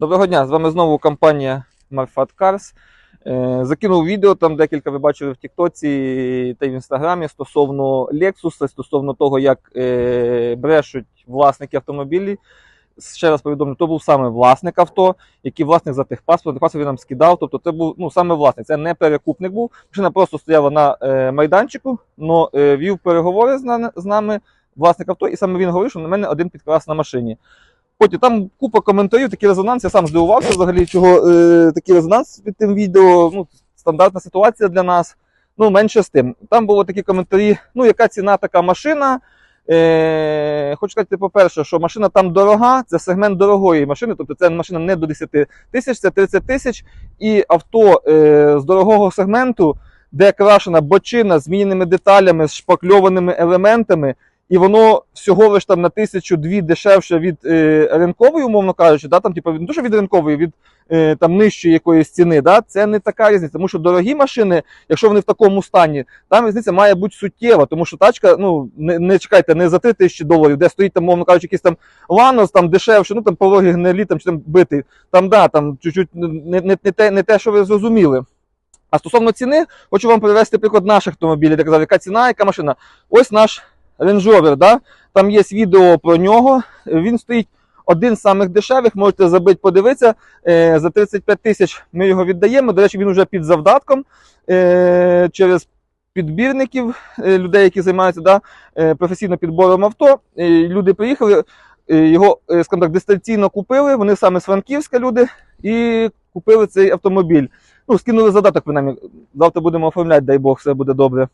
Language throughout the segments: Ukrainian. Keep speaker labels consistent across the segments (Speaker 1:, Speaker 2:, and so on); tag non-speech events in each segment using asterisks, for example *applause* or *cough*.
Speaker 1: Доброго дня, з вами знову компанія Marfat Cars. Е, Закинув відео, там декілька ви бачили в Тіктоці та в Інстаграмі стосовно Lexus, стосовно того, як е, брешуть власники автомобілів. Ще раз повідомлю, то був саме власник авто, який власник за техпаспорт, паспорт він нам скидав. Тобто це був ну, саме власник, це не перекупник був. Машина просто стояла на е, майданчику, але вів переговори з нами, власник авто, і саме він говорив, що на мене один підкрас на машині. Потім там купа коментарів, такий резонанс. Я сам здивувався взагалі, чого е, такий резонанс під тим відео. Ну, стандартна ситуація для нас. Ну, менше з тим. Там були такі коментарі: ну, яка ціна така машина. Е, хочу сказати, по-перше, що машина там дорога, це сегмент дорогої машини, тобто це машина не до 10 тисяч, це 30 тисяч. І авто е, з дорогого сегменту, де крашена бочина з зміненими деталями, з шпакльованими елементами, і воно всього лиш там на тисячу-дві дешевше від е, ринкової, умовно кажучи, да, там, типу, не що від ринкової, від е, там нижчої якоїсь ціни, да, це не така різниця. Тому що дорогі машини, якщо вони в такому стані, там різниця має бути суттєва, тому що тачка, ну не, не чекайте, не за 3 тисячі доларів, де стоїть там, мовно кажучи, якийсь там ланос, там дешевше, ну там пологи гнилі, там чи там битий. Там да, там чуть-чуть не, не, не, те, не те, що ви зрозуміли. А стосовно ціни, хочу вам привести приклад наших автомобілів. Я казав, яка ціна, яка машина. Ось наш Range Rover, да? там є відео про нього. Він стоїть один з самих дешевих, можете забити, подивитися. Е, за 35 тисяч ми його віддаємо. До речі, він вже під завдатком е, через підбірників, е, людей, які займаються да, професійно підбором авто. Люди приїхали, його, скажімо так, дистанційно купили. Вони саме з Франківська люди і купили цей автомобіль. Ну, скинули задаток, принаймні. Завтра будемо оформляти, дай Бог, все буде добре.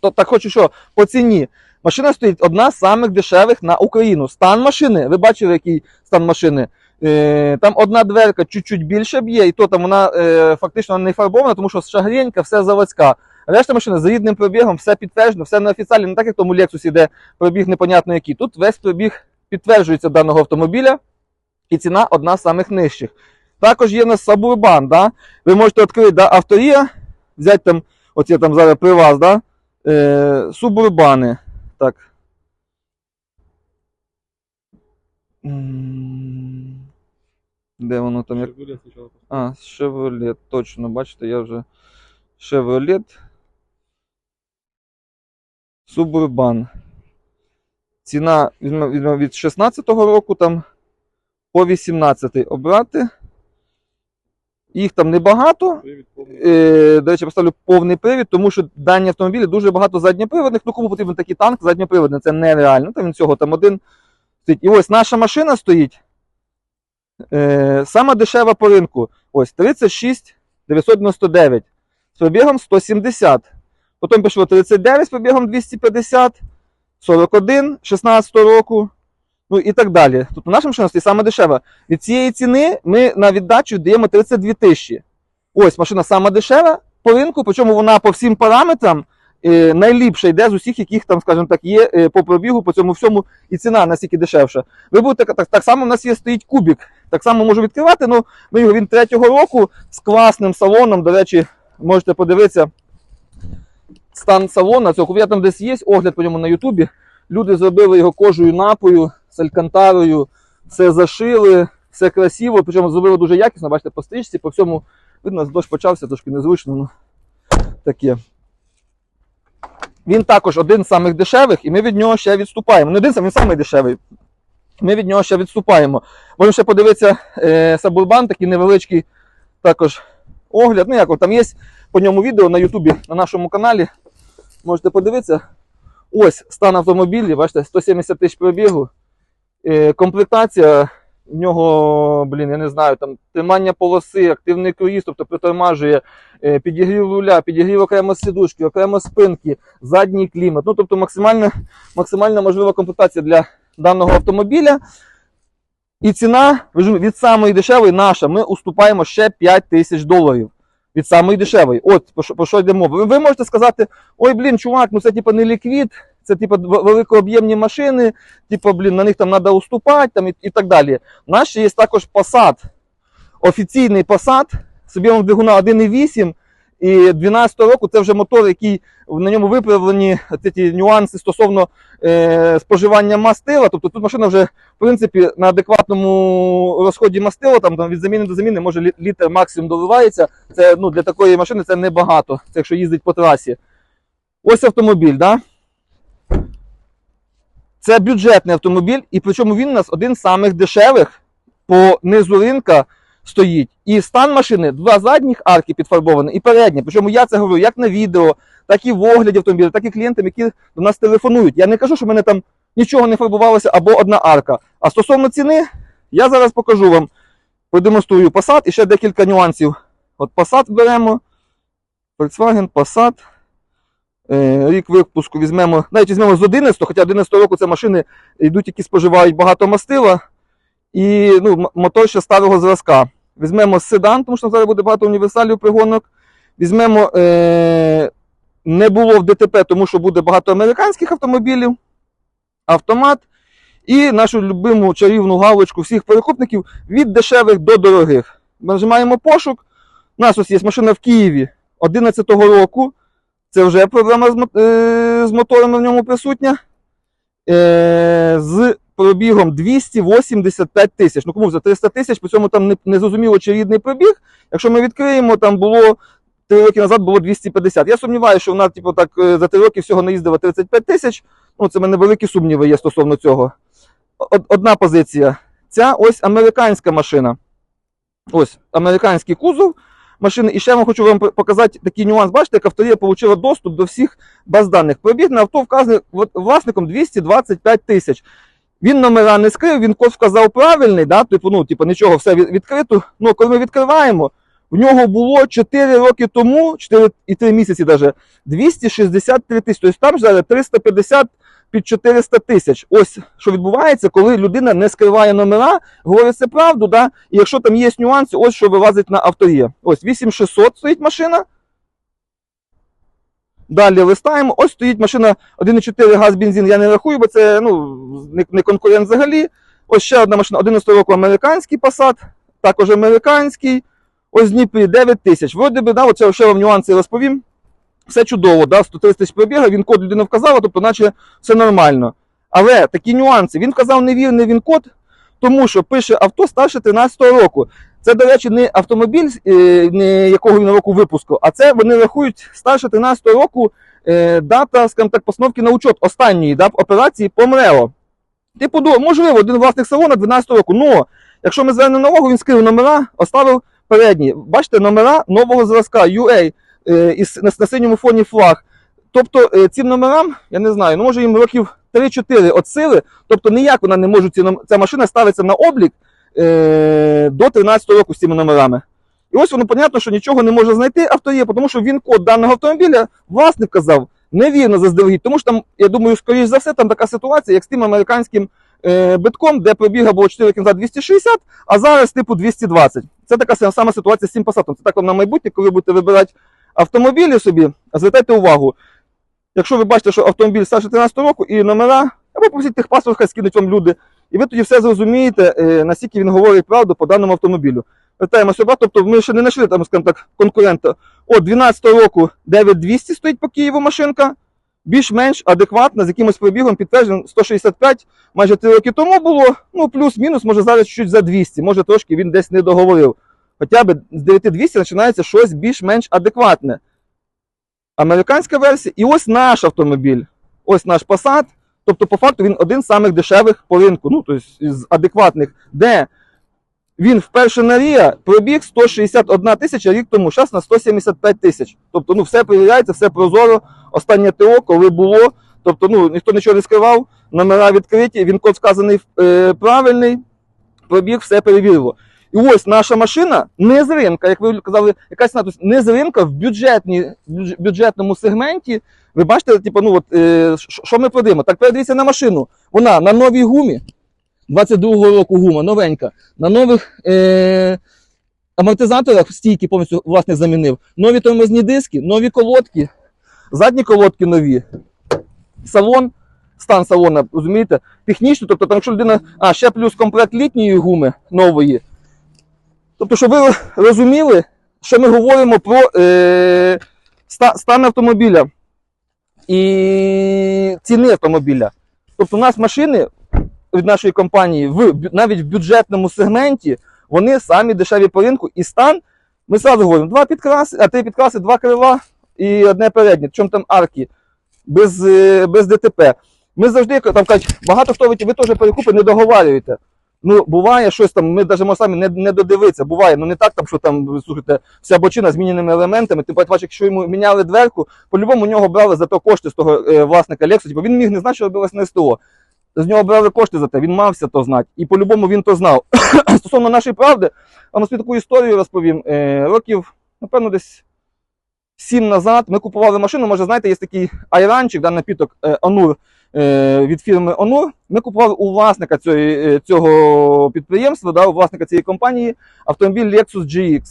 Speaker 1: То так хочу, що по ціні. Машина стоїть одна з самих дешевих на Україну. Стан машини, ви бачили, який стан машини. Е, там одна дверка чуть-чуть більше б'є, і то там вона е, фактично не фарбована, тому що шагренька, все заводська. Решта машини з рідним пробігом, все підтверджено, все неофіційно, не так як тому Lexus, де пробіг непонятно який. Тут весь пробіг підтверджується даного автомобіля, і ціна одна з самих нижчих. Також є в нас Suburban, да? ви можете відкрити да, авторія, взяти там, от там зараз при вас, да? Е, Субурбани. Так. Де воно там? Як... А, Chevrolet, точно, бачите, я вже Chevrolet. Suburban. Ціна від 16-го року там по 18 обрати. Їх там небагато. Е, до речі, поставлю повний привід, тому що дані автомобілі дуже багато задньоприводних. Ну кому потрібен такий танк задньоприводний, це нереально. Там він цього там один стоїть. І ось наша машина стоїть. Е, сама дешева по ринку. Ось 36 999 з пробігом 170. Потім пішло 39 з пробігом 250, 41 16 року. Ну і так далі. Тобто наша машина стоїть саме дешева. Від цієї ціни ми на віддачу даємо 32 тисячі. Ось машина сама дешева по ринку, причому вона по всім параметрам е, найліпша йде з усіх, яких там, скажімо так, є е, по пробігу, по цьому всьому, і ціна настільки дешевша. Ви будете так, так само. У нас є стоїть кубік. Так само можу відкривати. Ну ми його він третього року з класним салоном. До речі, можете подивитися стан салона. Цього кубія там десь є огляд по ньому на Ютубі. Люди зробили його кожею напою з алькантарою, все зашили, все красиво, причому зробили дуже якісно. Бачите, по стрічці, по всьому видно, дощ почався, трошки незвично. Ну, таке. Він також один з самих дешевих, і ми від нього ще відступаємо. Не один він самий дешевий. Ми від нього ще відступаємо. Можемо ще подивитися е, Сабурбан, такий невеличкий також огляд. Ну, як там є по ньому відео на Ютубі на нашому каналі. Можете подивитися. Ось стан автомобіля, бачите, 170 тисяч пробігу. Е, комплектація в нього, блін, я не знаю, там тримання полоси, активний круїз, тобто притормажує, е, підігрів руля, підігрів окремо сидушки, окремо спинки, задній клімат. Ну, тобто максимальна, максимальна можлива комплектація для даного автомобіля. І ціна від самої дешевої наша, ми уступаємо ще 5 тисяч доларів. Від самої дешевої. От про що, про що йде мова. Ви можете сказати, ой, блін, чувак, ну це типа не ліквід, це типа в- великооб'ємні машини, типа, блін, на них там треба уступати там, і, і так далі. Ще є також Passat, офіційний Passat з об'ємом двигуна 1,8 І 12 року це вже мотор, який на ньому виправлені ці нюанси стосовно е, споживання мастила. Тобто тут машина вже, в принципі, на адекватному розході мастила, там, там від заміни до заміни, може лі- літр максимум доливається. Це ну, для такої машини це небагато, це якщо їздить по трасі. Ось автомобіль, да? Це бюджетний автомобіль, і причому він у нас один з самих дешевих по низу ринка стоїть. І стан машини, два задніх арки підфарбовані і передні. Причому я це говорю як на відео, так і в огляді автомобіля, так і клієнтам, які до нас телефонують. Я не кажу, що в мене там нічого не фарбувалося або одна арка. А стосовно ціни, я зараз покажу вам, продемонструю Passat і ще декілька нюансів. От Passat беремо, Volkswagen, Passat. Е, Рік випуску візьмемо, навіть візьмемо з 11, хоча 11 року це машини йдуть, які споживають багато мастила. І ну, мотор ще старого зразка. Візьмемо седан, тому що зараз буде багато універсалів пригонок. Візьмемо, е, не було в ДТП, тому що буде багато американських автомобілів, автомат. І нашу любиму чарівну галочку всіх перекупників від дешевих до дорогих. Ми нажимаємо пошук. У нас ось є машина в Києві 11-го року. Це вже проблема з, е, з моторами в ньому присутня. Е, з пробігом 285 тисяч. Ну кому за 300 тисяч, при цьому там не, зрозуміло, чи рідний пробіг. Якщо ми відкриємо, там було 3 роки назад було 250. Я сумніваюся, що вона, типу, так е, за 3 роки всього наїздила 35 тисяч. Ну, це в мене великі сумніви є стосовно цього. Одна позиція. Ця ось американська машина. Ось американський кузов машини. І ще я вам хочу вам показати такий нюанс. Бачите, як авторія отримала доступ до всіх баз даних. Пробіг на авто вказаний власником 225 тисяч. Він номера не скрив, він код вказав правильний, да? типу, ну, типу, нічого, все відкрито. Ну, коли ми відкриваємо, в нього було 4 роки тому, 4 і 3 місяці даже, 263 тисячі. Тобто там зараз 350 під 400 тисяч. Ось що відбувається, коли людина не скриває номера, говорить це правду, да? і якщо там є нюанси, ось що вилазить на авторія. Ось 8600 стоїть машина. Далі листаємо. Ось стоїть машина 1,4 газ бензин. Я не рахую, бо це ну, не, конкурент взагалі. Ось ще одна машина 11 року американський Passat, також американський. Ось Дніпрі 9 тисяч. Вроді би, да, оце ще вам нюанси розповім. Все чудово, да, 130 тисяч пробіга, він код людина вказала, тобто, наче все нормально. Але такі нюанси. Він вказав невірний він код, тому що пише авто старше 13 року. Це, до речі, не автомобіль, е, не якого він року випуску, а це вони рахують старше 13 року е, дата, скажімо так, постановки на учет останньої да, операції по МРЕО. Типу, можливо, один власник салона 12 року. Ну, якщо ми звернемо увагу, він скрив номера, оставив передні. Бачите, номера нового зразка UA на, на синьому фоні флаг. Тобто е, цим номерам, я не знаю, ну може їм років 3-4 от сили, тобто ніяк вона не може ця машина ставиться на облік е, до 13 року з цими номерами. І ось воно понятно, що нічого не може знайти авторія, тому що він код даного автомобіля власник казав невірно заздалегідь. Тому що там, я думаю, скоріш за все, там така ситуація, як з тим американським е, битком, де пробіга було 4 кінця 260, а зараз типу 220. Це така сама- ситуація з цим Passat. Це так на майбутнє, коли будете вибирати автомобілі собі, звертайте увагу. Якщо ви бачите, що автомобіль старше 13 року і номера, або попросіть тих паспорт, хай скинуть вам люди, і ви тоді все зрозумієте, е, наскільки він говорить правду по даному автомобілю. Питаємося, тобто ми ще не знайшли там, скажімо так, конкурента. От 12 року 9200 стоїть по Києву машинка, більш-менш адекватна, з якимось пробігом підтверджено 165, майже 3 роки тому було, ну плюс-мінус, може зараз чуть за 200, може трошки він десь не договорив. Хоча б з 9200 починається щось більш-менш адекватне. Американська версія, і ось наш автомобіль, ось наш Passat. Тобто, по факту, він один з самих дешевих по ринку, ну, тобто з адекватних, де він вперше на Рія пробіг 161 тисяча рік тому, зараз на 175 тисяч. Тобто, ну, все перевіряється, все прозоро. Останнє ТО, коли було, тобто, ну, ніхто нічого не скривав, номера відкриті, він код сказаний е, правильний, пробіг, все перевірило. І ось наша машина не з ринка, як ви казали, якась ціна, тобто не з ринка в бюджетні, бюджетному сегменті. Ви бачите, типу, ну от, е, що ми продаємо? Так передивіться на машину. Вона на новій гумі, 22-го року гума, новенька, на нових е, амортизаторах стійки повністю власник замінив. Нові тормозні диски, нові колодки, задні колодки нові. Салон, стан салона, розумієте? Технічно, тобто, там, якщо людина. А, ще плюс комплект літньої гуми нової. Тобто, щоб ви розуміли, що ми говоримо про е, ста- стан автомобіля і ціни автомобіля. Тобто у нас машини від нашої компанії в, навіть в бюджетному сегменті вони самі дешеві по ринку і стан. Ми зразу говоримо, два підкраси, а три підкраси, два крила і одне переднє. Чому там арки без, е, без ДТП. Ми завжди там кажуть, багато хто ви, ви теж перекупи не договарюєте. Ну, буває щось там, ми навіть самі не, не додивитися. Буває, ну не так, там, що там, слухайте, вся бочина зміненими елементами. Ти бачиш, якщо йому міняли дверку, по-любому нього брали за то кошти з того е, власника Lexus, бо він міг не знати, що робилось на СТО. З нього брали кошти за те, він мався то знати. І по-любому він то знав. *coughs* Стосовно нашої правди, а на таку історію розповім. Е, років, напевно, десь сім назад ми купували машину. Може, знаєте, є такий айранчик, да, напіток е, Онур е, від фірми Онур. Ми купували у власника цієї, е, цього підприємства, да, у власника цієї компанії автомобіль Lexus GX.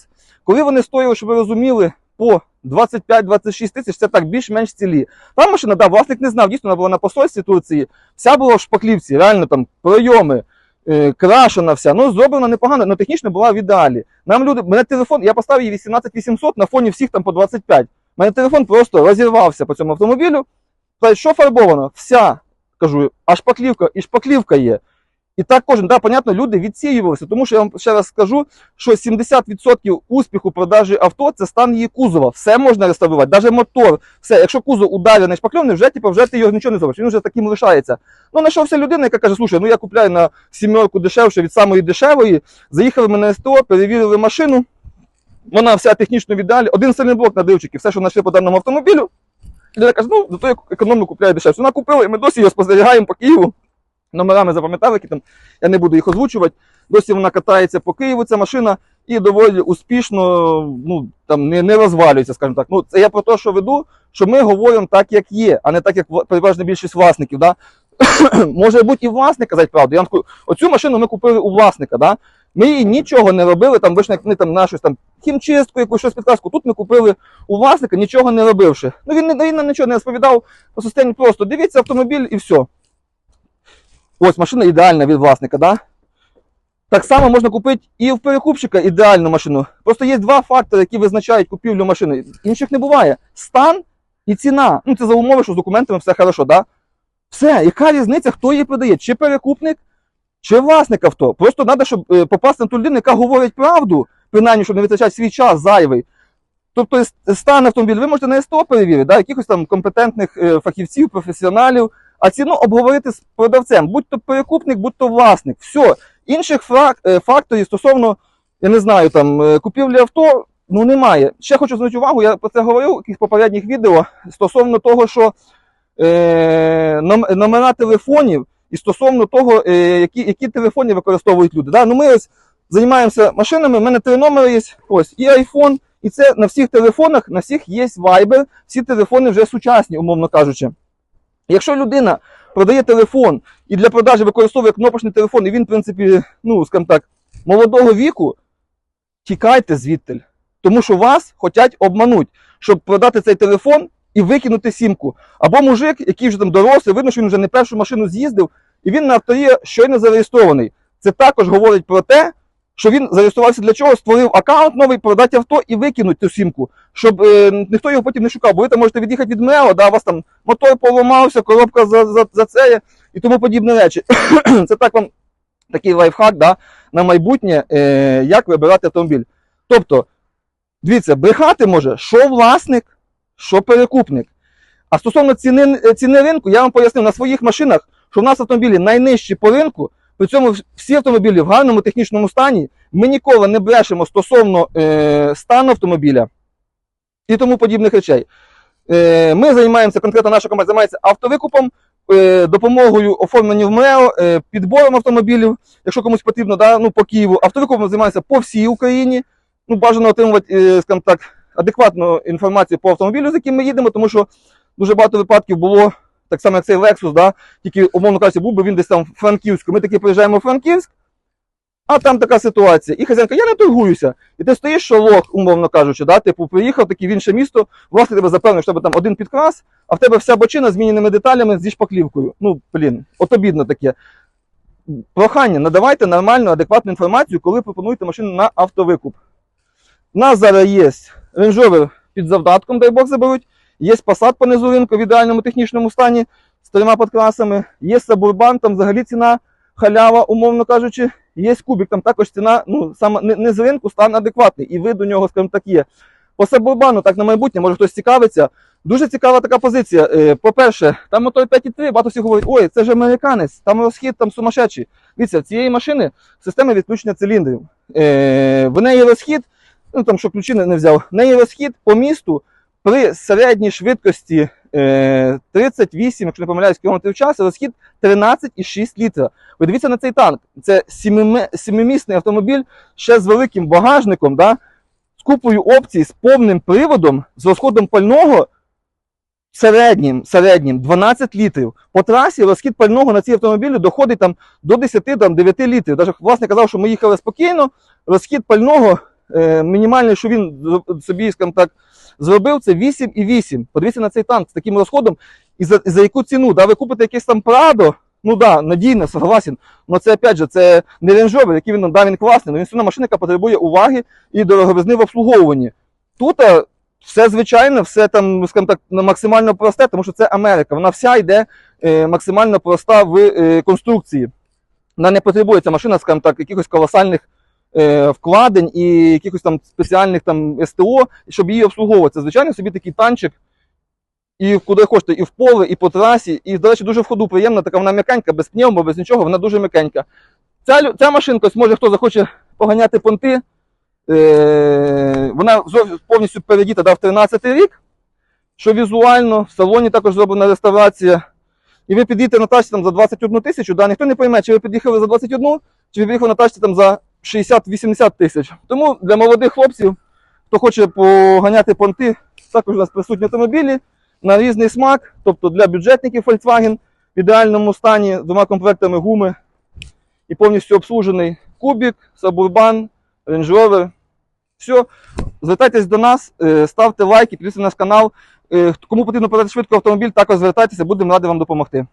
Speaker 1: Коли вони стоїли, щоб ви розуміли, по 25-26 тисяч, це так більш-менш цілі. Та машина, да, власник не знав, дійсно вона була на посольстві Турції, вся була в шпаклівці, реально там пройоми, е, крашена вся. Ну, зроблена непогано, але технічно була в ідеалі. Нам люди, мене телефон, я поставив її 18800 на фоні всіх там по 25. У Мене телефон просто розірвався по цьому автомобілю. Що фарбовано? Вся. Кажу, а шпаклівка, і шпаклівка є. І так кожен, да, понятно, люди відсіювалися, тому що я вам ще раз скажу, що 70% успіху продажі авто це стан її кузова. Все можна реставрувати, навіть мотор, все. Якщо кузов ударений шпакльовний, вже типу, вже ти його нічого не зробиш. Він вже таким лишається. Ну, знайшовся людина, яка каже, слушай, ну я купляю на сімерку дешевше від самої дешевої. Заїхали ми на СТО, перевірили машину. Вона вся технічно в ідеалі. Один сильний блок на дивчики, все, що знайшли по даному автомобілю. Людина каже, ну, зато я економно купляю дешевше. Вона купила, і ми досі його спостерігаємо по Києву. Номерами запам'ятали, які там, я не буду їх озвучувати. Досі вона катається по Києву, ця машина, і доволі успішно ну, там, не, не розвалюється, скажімо так. Ну, це я про те, що веду, що ми говоримо так, як є, а не так, як переважна більшість власників. Да? *coughs* Може бути і власник казати правду. Я вам скажу, оцю машину ми купили у власника. Да? Ми їй нічого не робили, там вийшли, ми там на щось там хімчистку, якусь щось підказку. Тут ми купили у власника, нічого не робивши. Ну він, він нам нічого не розповідав по системі просто дивіться автомобіль і все. Ось машина ідеальна від власника, да? Так само можна купити і в перекупщика ідеальну машину. Просто є два фактори, які визначають купівлю машини. Інших не буває. Стан і ціна. Ну, це за умови, що з документами все хорошо, да? Все, яка різниця, хто її продає? Чи перекупник, чи власник авто. Просто треба, щоб е, попасти на ту людину, яка говорить правду, принаймні, щоб не витрачати свій час зайвий. Тобто стан автомобіля ви можете на СТО перевірити, да? якихось там компетентних е, фахівців, професіоналів, а ціну обговорити з продавцем, будь то перекупник, будь то власник. Все. Інших е, факторів стосовно, я не знаю, там, е, купівлі авто, ну немає. Ще хочу звернути увагу, я про це говорив у якихось попередніх відео стосовно того, що е, номера телефонів і стосовно того, е, які, які телефони використовують люди. Да? Ну, ми ось займаємося машинами, у мене три номери є, ось, і iPhone, і це на всіх телефонах, на всіх є Viber, всі телефони вже сучасні, умовно кажучи. Якщо людина продає телефон і для продажі використовує кнопочний телефон, і він, в принципі, ну, скажімо так, молодого віку, тікайте звідти. Тому що вас хочуть обмануть, щоб продати цей телефон і викинути сімку. Або мужик, який вже там дорослий, видно, що він вже не першу машину з'їздив, і він на авторі щойно зареєстрований. Це також говорить про те, що він зареєструвався для чого, створив аккаунт новий, продати авто і викинуть цю сімку, щоб е, ніхто його потім не шукав. Бо ви там можете від'їхати від МЕО, да, у вас там мотор поламався, коробка за, за, за це і тому подібні речі. *coughs* це так вам такий лайфхак да, на майбутнє, е, як вибирати автомобіль. Тобто, дивіться, брехати може, що власник, що перекупник. А стосовно ціни, е, ціни ринку, я вам пояснив на своїх машинах, що в нас автомобілі найнижчі по ринку, при цьому всі автомобілі в гарному технічному стані. Ми ніколи не брешемо стосовно е, стану автомобіля і тому подібних речей. Е, ми займаємося, конкретно наша компанія займається автовикупом, е, допомогою оформлення в МРЕО, е, підбором автомобілів, якщо комусь потрібно, да, ну, по Києву. Автовикупом займається по всій Україні. Ну, бажано отримувати, е, скажімо так, адекватну інформацію по автомобілю, з яким ми їдемо, тому що дуже багато випадків було, так само, як цей Lexus, да, тільки, умовно кажучи, був би він десь там в Франківську. Ми таки приїжджаємо в Франківськ, а там така ситуація. І хазяїнка, я не торгуюся. І ти стоїш шолок, умовно кажучи, да? типу, приїхав такий в інше місто, власне тебе запевнив, що тебе там один підкрас, а в тебе вся бочина з зміненими деталями зі шпаклівкою. Ну, блін, от обідно таке. Прохання, надавайте нормальну, адекватну інформацію, коли пропонуєте машину на автовикуп. У нас зараз є Rover під завдатком, дай Бог заберуть. Є Passat по низу ринку в ідеальному технічному стані з трьома подкрасами. Є Suburban, там взагалі ціна халява, умовно кажучи. Є кубик, там також ціна, ну, саме не, не з ринку, стан адекватний. І вид у нього, скажімо так, є. По Suburban, так на майбутнє, може хтось цікавиться. Дуже цікава така позиція. Е, По-перше, там мотор 5.3, багато всіх говорить, ой, це ж американець, там розхід там сумасшедший. Дивіться, цієї машини система відключення циліндрів. Е, в неї розхід, ну там що ключі не взяв, в неї розхід по місту при середній швидкості е, 38, якщо не помиляюсь, км в час, розхід 13,6 літра. Ви дивіться на цей танк. Це сімимісний автомобіль ще з великим багажником, да, з купою опцій, з повним приводом, з розходом пального середнім, середнім 12 літрів. По трасі розхід пального на цій автомобілі доходить там, до 10-9 літрів. Навіть власне казав, що ми їхали спокійно, розхід пального е, мінімальний, що він собі, скажімо так, зробив, це 8,8. Подивіться на цей танк з таким розходом. І за, і за яку ціну? Да, ви купите якийсь там Прадо, ну да, надійно, согласен. Але це опять же, це не Range який він да, він класний, але він все машина, яка потребує уваги і дороговизни в обслуговуванні. Тут все звичайно, все там, скажімо так, максимально просте, тому що це Америка. Вона вся йде е, максимально проста в е, конструкції. Вона не потребує ця машина, скажімо так, якихось колосальних е, вкладень і якихось там спеціальних там СТО, щоб її обслуговувати. Це, звичайно, собі такий танчик. І куди хочете, і в поле, і по трасі. І, до речі, дуже в ходу приємна, така вона м'якенька, без пневмо, без нічого, вона дуже м'якенька. Ця, ця машинка, може хто захоче поганяти понти. Е, вона повністю передіта да, в 13 рік, що візуально, в салоні також зроблена реставрація. І ви під'їдете на тачці там за 21 тисячу, да, ніхто не пойме, чи ви під'їхали за 21, чи ви під'їхали на тачці там за 60-80 тисяч. Тому для молодих хлопців, хто хоче поганяти понти, також у нас присутні автомобілі на різний смак, тобто для бюджетників Volkswagen в ідеальному стані двома комплектами гуми і повністю обслужений кубік, Range Rover. Все, звертайтесь до нас, е, ставте лайки, підписуйтесь на наш канал. Е, Кому потрібно продати швидко автомобіль, також звертайтеся, будемо раді вам допомогти.